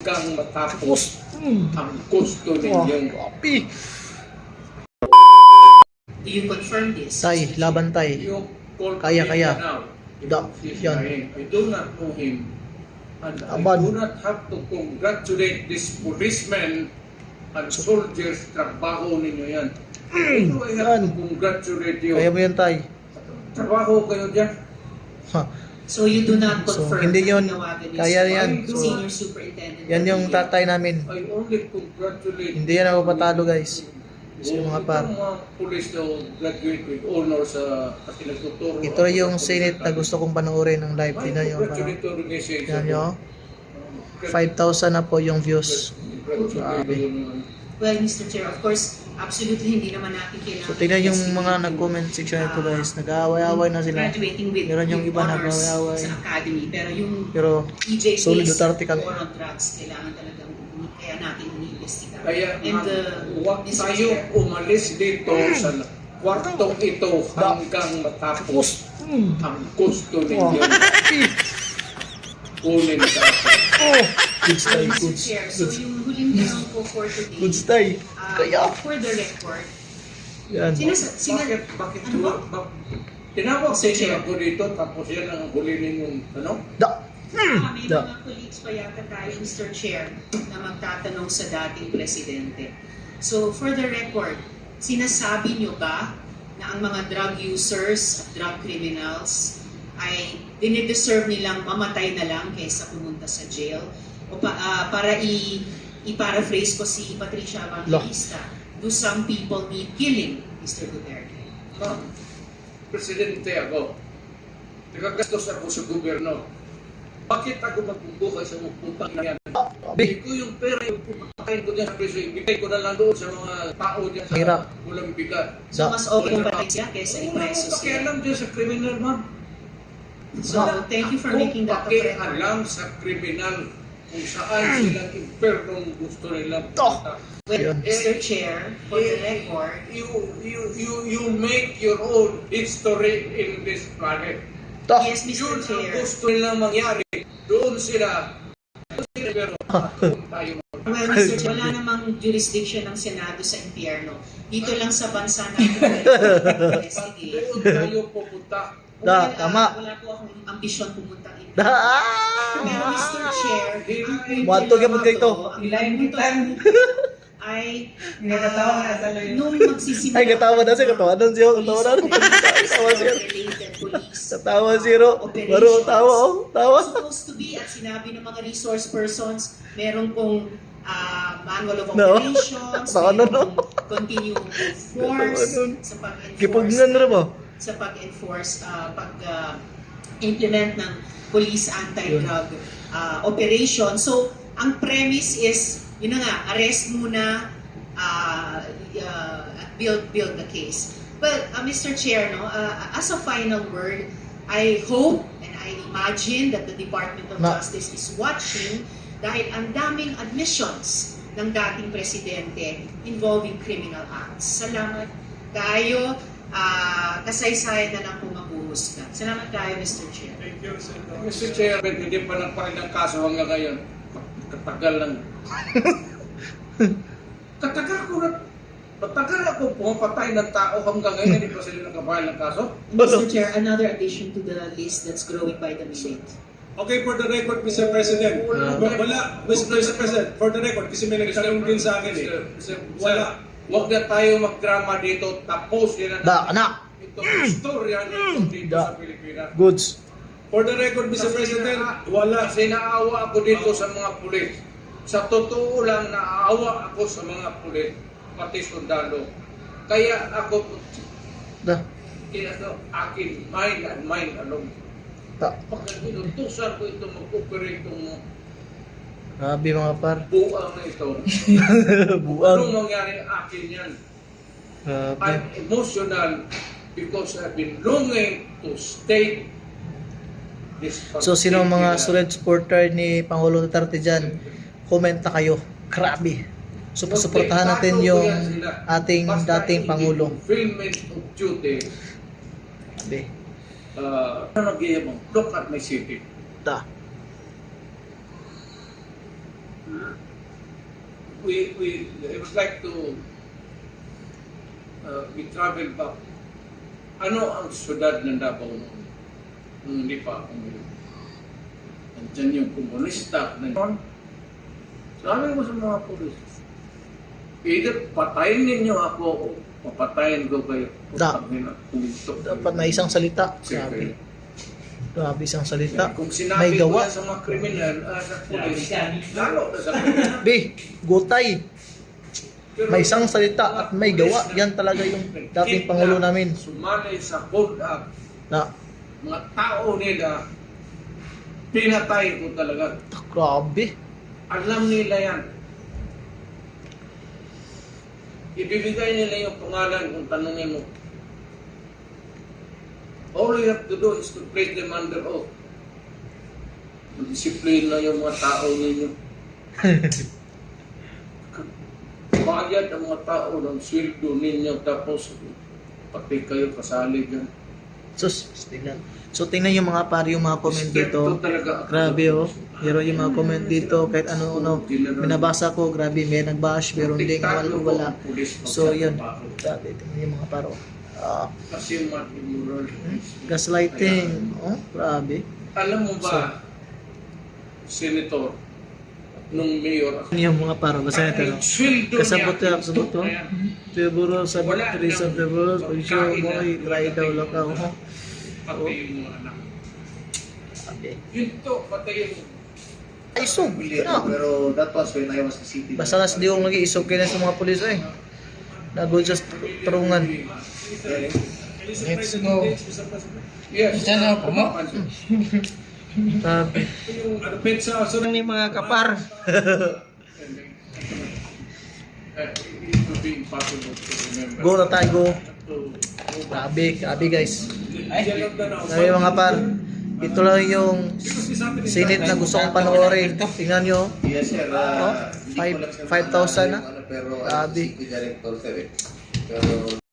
kang matapos Hmm. ang gusto ninyong grabe. Do you confirm this? Tay, laban tay. Kaya, kaya. Da, yan. I do not know him. And Aban. I do not have to congratulate this policeman and soldiers. Trabaho ninyo yan. Why do I have to congratulate you? Kaya mo yan tay. Trabaho kayo dyan. Ha. So you do not So, confirm hindi na yun. Kaya yan. So, senior superintendent. Yan yung tatay namin. I only congratulate Hindi yan ako patalo guys. So, mga par. Police daw graduate with honor sa kasi nagtuturo. Ito yung Senate na gusto kong panoorin ng live. Tingnan nyo. Tingnan nyo. 5,000 na po yung views. Well, Mr. Chair, of course, absolutely hindi naman natin kailangan. So tingnan yung mga nag-comment section nito guys. Nag-aaway-aaway na sila. Graduating with, Meron yung iba honors nag-away-away. sa academy. Pero yung Pero EJ Solid case, Duterte kami. war on drugs, kailangan talagang kaya natin iniimbestiga. Kaya And uh, Mr. tayo umalis dito sa kwartong ito hanggang matapos Hmm. ang gusto ninyo kunin sa Oh! Goods well, tay, Mr. goods. Chair, so Goods. yung huling tanong ko for today, Goods tay. uh, Kaya. for the record, Yan. Sinas- sina- Bakit? Bakit? Ano ba? Bak- Tinawag sa inyo ako dito tapos yan ang huli ninyong ano? Da. Ah, may Da. mga colleagues pa yata tayo, Mr. Chair, na magtatanong sa dating presidente. So, for the record, sinasabi nyo ba na ang mga drug users at drug criminals ay dinideserve nilang mamatay na lang kaysa pumunta sa jail? O pa, ah, para i, i-paraphrase ko si Patricia Evangelista, do some people need killing, Mr. Duterte? Ma'am, presidente ako. Nagagastos ako sa gobyerno. Bakit ako magbubuhay sa mga putang na yan? Hindi ko yung pera yung pupakain ko dyan sa preso. Ibigay ko na lang doon sa mga tao dyan sa Hirap. walang bigat. So, mas okay pa rin siya kaysa ipreso akong sila. pakialam dyan sa criminal, ma'am. So, thank you for making that a Kung pakialam sa kriminal kung saan silang impernong gusto nilang Toh. pumunta. Well, Yun. Mr. Chair, for the record, You, you, you, you make your own history in this planet. Da. yes, Mr. Yun ang Chair. gusto nilang mangyari. Doon sila. Doon sila pero tayo Well, Mr. Chair, wala namang jurisdiction ng Senado sa impyerno. Dito lang sa bansa natin doon tayo pupunta. Da, ah, tama. wala po akong ambisyon pumunta in. Da. Pero Mr. Chair, Muadto gyapon kay to. ang ay Ginagatawa na ah, sa loyo. nung magsisimula Ay, katawa na siya. Katawa na siya. Katawa na. Katawa siya. Katawa zero. Baro, tawa oh. Tawa. supposed to be at sinabi ng mga resource persons, meron pong ah, manual of No. operations, Baka ano, merong continuum of force sa pag-enforce Kipugnan na mo. Sa pag-enforce ah, pag ah, implement ng police anti-drug ah, operation. So, ang premise is, yun na nga, arrest muna ah, ah, at build build the case. Well, uh, Mr. Chair, no, uh, as a final word, I hope and I imagine that the Department of Ma- Justice is watching dahil ang daming admissions ng dating presidente involving criminal acts. Salamat kayo. Ah kasaysayan na lang po maghuhusga. Salamat kayo, Mr. Chair. Mr. Chairman, hindi pa nagparin ng kaso hanggang ngayon. Katagal lang. Katagal ko na. Matagal ako pumapatay ng tao hanggang ngayon hindi pa sila nagkaparin ng kaso. Mr. Chair, another addition to the list that's growing by the minute. Okay, for the record, Mr. President. Wala. Wala, Mr. Mr. President, for the record, kasi may nagtanong din sa akin eh. Mr. Mr. Wala. Huwag na tayo magdrama dito. Tapos yan Da, anak. Ito ang istorya nito dito Da. sa Pilipinas. Goods. For the record, Mr. President, wala. Kasi naawa ako dito sa mga pulis. Sa totoo lang, naawa ako sa mga pulis, pati sundalo. Kaya ako, Da. kinato, akin, mind and mind alone. Da. Pagka inutusan ko ito mag-operate itong Grabe mga par. buang na ito, anong Buang. mangyari akin yan? Grabe. I'm emotional because I've been longing to stay this So, sino ang mga solid supporter ni Pangulo Duterte dyan? Comment na kayo. Grabe. So, suportahan natin yung ating Basta dating hindi Pangulo. fulfillment of duty. Grabe. Uh, ano? Look at my city. Da. We, we, it was like to, uh, we travel back. Ano ang syudad ng Davao noon? Nung hindi pa ako ngayon. Nandiyan yung komunista. Nandiyan. Sabi ko sa mga polis, either patayin ninyo ako o papatayin ko kayo. Dapat na isang salita. Sir, Grabe. Isang salita. Kung May sinabi ko gawa. sa mga kriminal, ah, sa polis, lalo na sa kriminal. Be, gutay. May isang salita at may gawa. Yan talaga yung dating Pangulo namin. Sumali sa hold up, Na, mga tao nila, pinatay ko talaga. grabe. Alam nila yan. Ibibigay nila yung pangalan kung tanungin mo. All you have to do is to place them under oath. Disiplina yung mga tao ninyo. Bayad ang mga tao ng sweldo ninyo tapos pati kayo kasali dyan. Sus, tingnan. So tingnan yung mga pare yung mga comment dito. Grabe oh. Pero yung mga comment dito kahit ano ano binabasa ko, grabe may nagbash pero hindi wala wala. So yun. Grabe tingnan yung mga paro. Ah, Kasi yung mga immoral. gaslighting. Oh, grabe. Alam mo ba, Senator, nung mayor ako, Ano yung mga paro basta ito. ang sweldo Kasabot niya, ya, kasabot to. Ayan. Siguro sa Wala Teresa nang de Boros, pag siya pagkain mo na ay try daw lang ka. Oh. Pati yung mga anak. Grabe. Yun to, pati yung Ay, sug. Na. Pero that was when I was the city. Basta nas di ko nag-iisog kaya sa mga pulis eh. Nagod sa turungan. Let's go. Yes. Diyan ako mo. Grabe. Yung ano, Ang ni mga kapar. Go na tayo, go. Grabe, grabe guys. Grabe mga par. Ito lang yung sinit na gusto kong panoorin. Tingnan nyo. Yes, sir. Oh, Uh, hindi five- ko lang sir 5,000 na? Grabe. eh. Pero